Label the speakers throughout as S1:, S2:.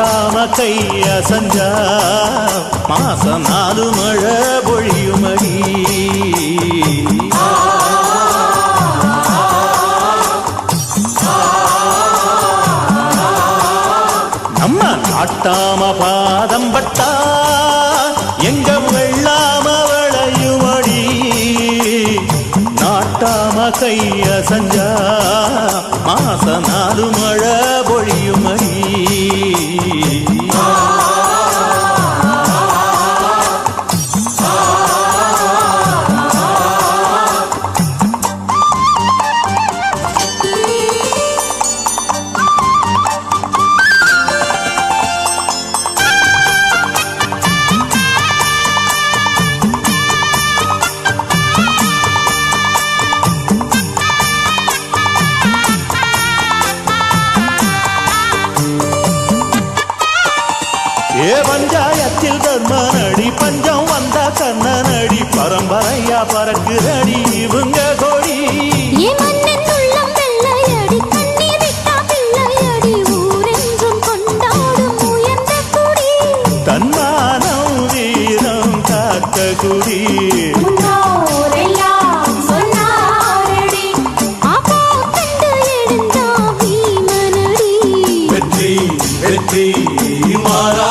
S1: நாட்டாம கைய செஞ்சா மாசம் நாலு மழை பொழியுமடி. நம்ம நாட்டாம பாதம் பட்டா எங்க வெள்ளாம விளையுமடி. நாட்டாம கைய சஞ்சா மாச நாலு மழை பொழியுமடி. 你。ஏ பஞ்சாயத்தில் தர்மனடி பஞ்சம் வந்த கண்ணனடி பரம்பரையா பறக்குதடி இவங்க கொடி. தன்மானம் வீரம் காத்த குடி. வெற்றி வெற்றி மாறாதடி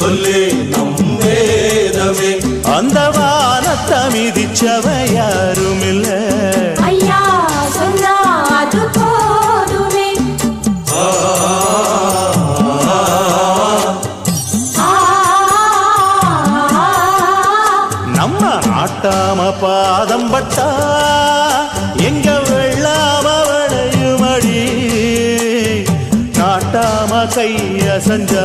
S2: சொல்லு நம் வேதமே.
S1: அந்த வானத்தமிதிச்சவையா செஞ்சா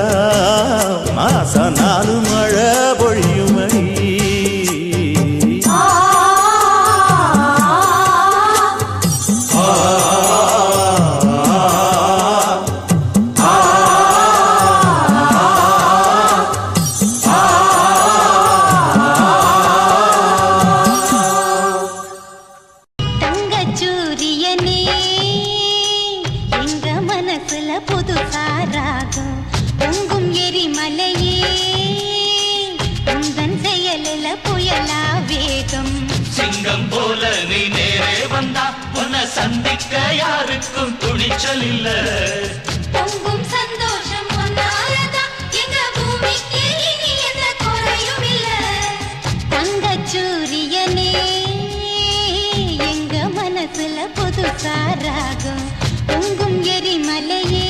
S1: மாச நாலு மழை.
S3: வந்தா உன்னை சந்திக்க யாருக்கும் துணிச்சல் இல்ல.
S4: பொங்கும் சந்தோஷம் ஒன்னாலதான் எங்க மனசுல பொங்கும் எரிமலையே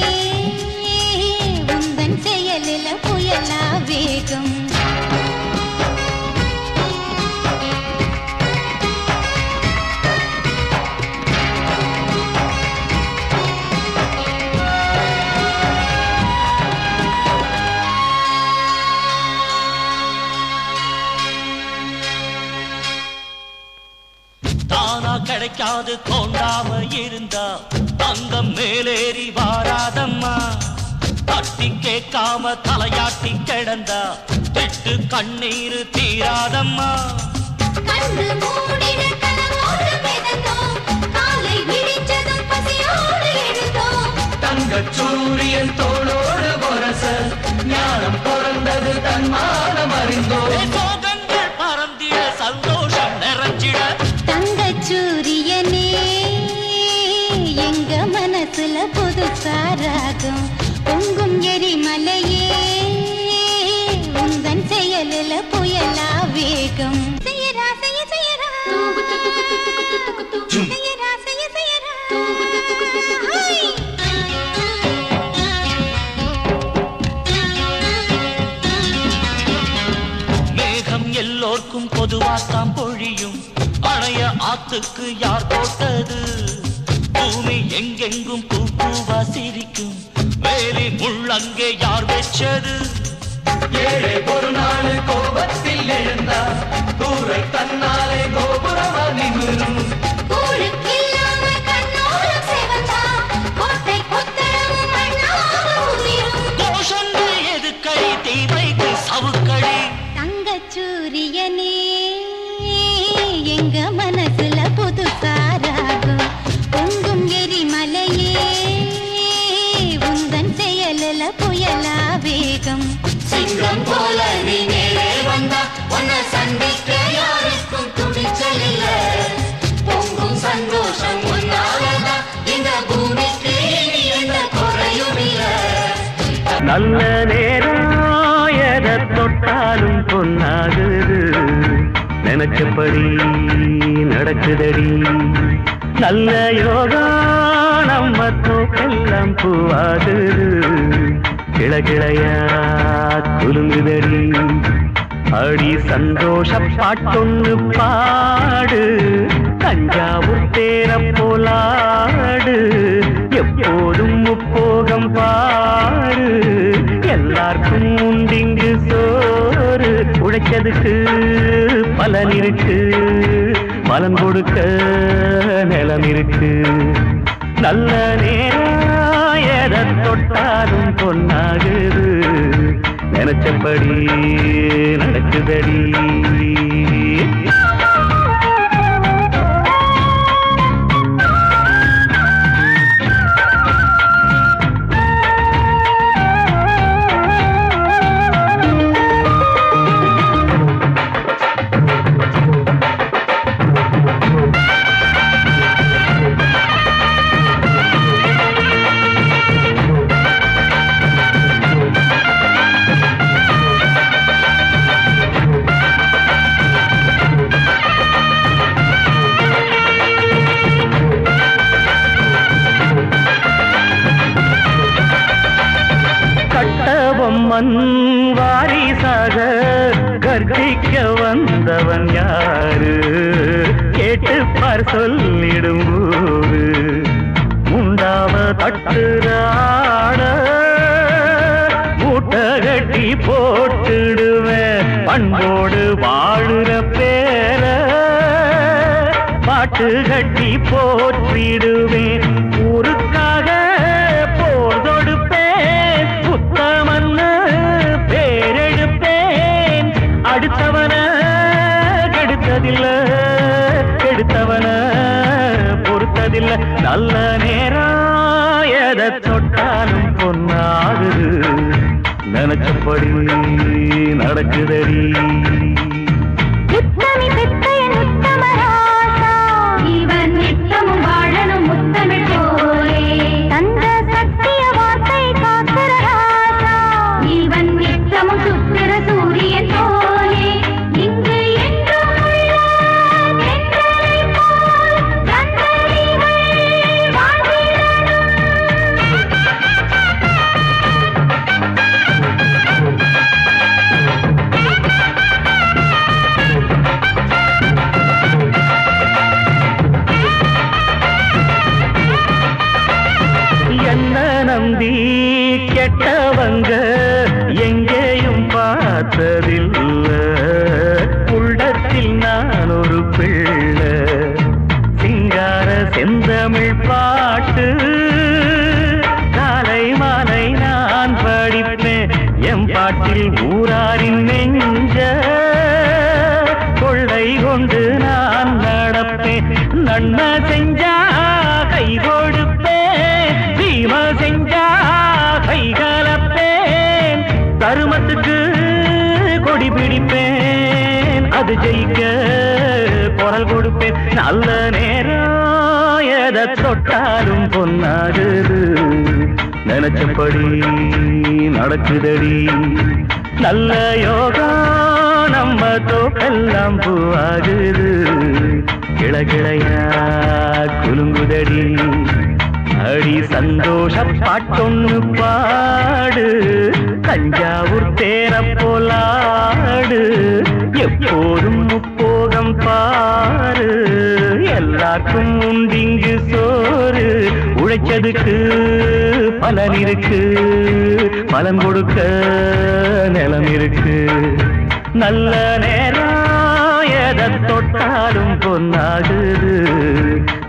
S4: உந்தன் செயலில புயலா வேகம்.
S3: தானா கிடைக்காது தோண்டாம இருந்தா
S4: தங்கம் மேலேறி வாராதம்மா. தட்டி கேட்காம தலையாட்டி கிடந்தா திட்டு கண்ணீர் தீராதம்மா. தங்கச் சூரியன் தோளோடு பொரச ஞானம் பிறந்தது தன்மானம் அறிந்தோ
S5: எரிமலையே உந்தன் செயலில புயலா வேகம். செய்யரா செய்ய செய்யரா செய்யரா செய்ய செய்யரா
S4: எல்லோர்க்கும் பொதுவாத்தான் பொழியும். பழைய ஆத்துக்கு யார் போட்டது? பூமி எங்கெங்கும் பூ பூவா சிரி முள்ளங்கே யார் வச்சது? ஏழை ஒரு நாள்
S3: நல்ல நேரம் எதை தொட்டாலும் பொன்னாகுது. நினைச்சபடி நடக்குதடி. நல்ல யோகா நம்ம தோக்கெல்லாம் பூவாகுது. கிளகிளையா குலுங்குதடி. அடி சந்தோஷ பாட்டொன்னு பாடு. தஞ்சாவூர் தேர போலாடு. எப்போதும் முப்போகம் பாடு. எல்லாருக்கும் உண்டிங்கு சோறு. உழைச்சதுக்கு பலன் இருக்கு. பலன் கொடுக்க நிலம் இருக்கு. நல்ல நேரம் எதை தொட்டாலும் பொன்னாகுது. நினைச்சபடி நடக்குதடி. கட்டபொம்மன் வாரிசாக கர்ஜிக்க வந்தவன் யாரு? கேட்டுப்பார் சொல்லிடும் போது முண்டாவ தட்டுறாட மூட்டை கட்டி போட்டுடுவேன் பண்போடு வாழுற பேர. பாட்டு கட்டி போற்றிடுவேன் நடக்குதடி.
S6: நன்மை செஞ்சா கை கொடுப்பேன் தீமை செஞ்சா கை கலப்பேன். தருமத்துக்கு கொடி பிடிப்பேன். அது ஜெயிக்க குரல் கொடுப்பேன். நல்ல நேரம் எதை தொட்டாலும் பொன்னாகுது. நினைச்சபடி நடக்குதடி. நல்ல யோகா நம்ம தோக்கெல்லாம் பூவாகுது. கிளகிளையா குலுங்குதடி. அடி சந்தோஷ பாட்டொன்னு பாடு. தஞ்சாவூர் தேர போலாடு. எப்போதும் முப்போகம் பாரு. எல்லாருக்கும் உண்டிங்கு சோறு. உழைச்சதுக்கு பலன் இருக்கு. பலன் கொடுக்க நிலம் இருக்கு. நல்ல நேரம் எதை தொட்டாலும் பொன்னாகுது.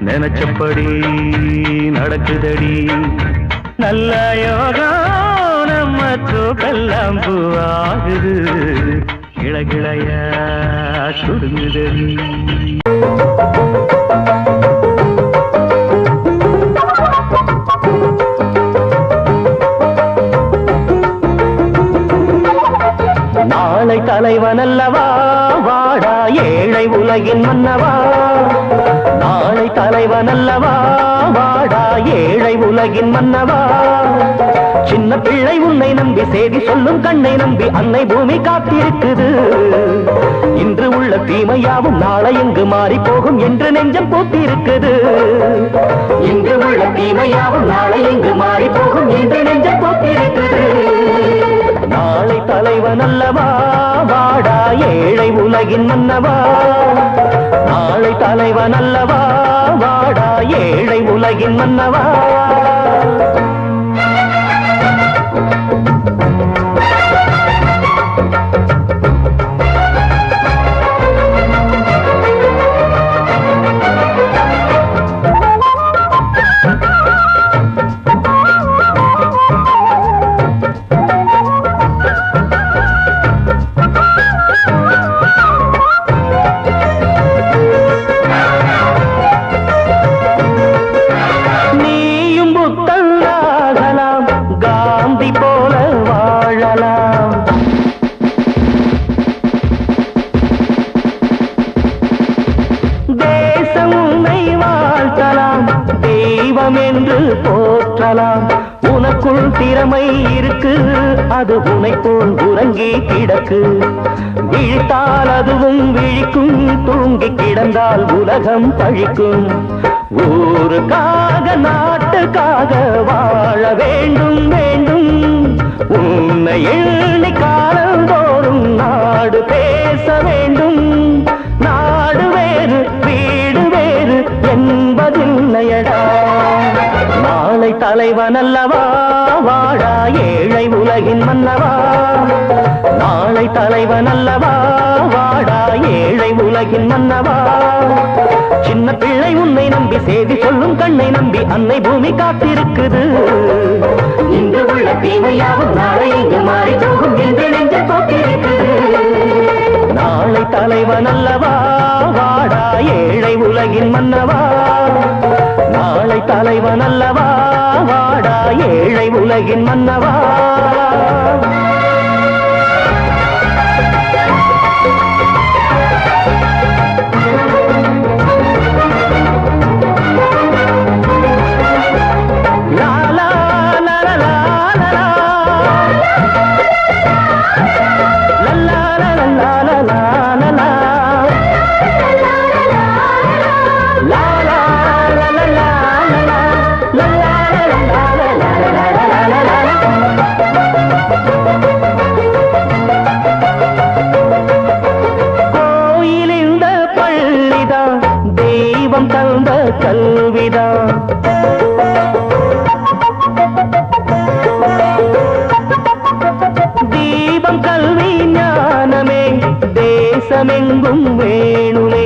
S6: நினைச்சபடி நடக்குதடி. நல்ல யோகம் நம்ம தூக்கெல்லாம் பூவாகுது. கிளகிளைய சுடுங்குதடி. தலைவன் அல்லவா வாடா ஏழை உலகின் மன்னவா? நாளை தலைவன் அல்லவா வாடா ஏழை உலகின் மன்னவா? சின்ன பிள்ளை உன்னை நம்பி செய்தி சொல்லும் கண்ணை நம்பி அன்னை பூமி காத்திருக்குது. இன்று உள்ள தீமையாவும் நாளை எங்கு மாறி போகும் என்று நெஞ்சம் பூத்திருக்குது. இன்று உள்ள தீமையாவும் நாளை எங்கு மாறி போகும் என்று நெஞ்சம் பூத்திருக்குது. நாளை தலைவன் அல்லவா வாடா ஏழை உலகின் மன்னவா? நாளை தலைவன் அல்லவா வாடா ஏழை உலகின் மன்னவா? கிடக்கு விழித்தால் அதுவும் விழிக்கும். தூங்கி கிடந்தால் உலகம் பழிக்கும். ஊருக்காக நாட்டுக்காக வாழ வேண்டும் வேண்டும். உன்னை எண்ணி காலந்தோறும் நாடு பேச வேண்டும். நாடு வேறு வீடு வேறு என்பதில்லையடா. நாளை தலைவன் அல்லவா வாடா ஏழை உலகின் மன்னவா. நாளை தலைவன் அல்லவா? வாடா ஏழை உலகின் மன்னவா? சின்ன பிள்ளை உன்னை நம்பி செய்தி சொல்லும் கண்ணை நம்பி அன்னை பூமி காத்திருக்குது. இன்று உள்ள தீமையாவும் நாளை இங்கு மாறி போகும் என்று நெஞ்சு போக்கிருக்குது நாளை தலைவன் அல்லவா? வாடா ஏழை உலகின் மன்னவா? நாளை தலைவன் அல்லவா? வாடா ஏழை உலகின் மன்னவா? தீபம் கல்வி ஞானமே தேசமெங்கும் வேணுமே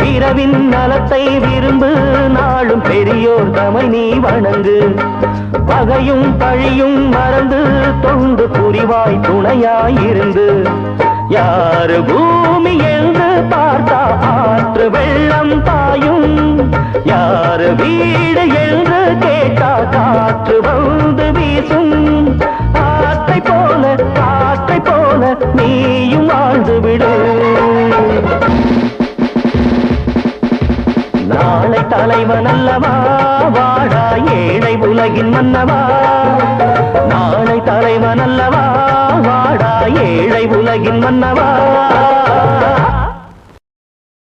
S6: பிறவின் நலத்தை விரும்பு நாளும் பெரியோர் தமை நீ வணங்கு பகையும் பழியும் மறந்து தொண்டு புரிவாய் துணையாயிருந்து யாரு பூமி என்று பார்த்தா ஆற்று யார் வீடு என்று கேட்டா காற்று வந்து வீசும். ஆற்றை போல காற்றை போல நீயும் வாழ்ந்து விடு. நாளை தலைவன் அல்லவா? வாடா ஏழை உலகின் மன்னவா? நாளை தலைவன் அல்லவா? வாடா ஏழை உலகின் மன்னவா?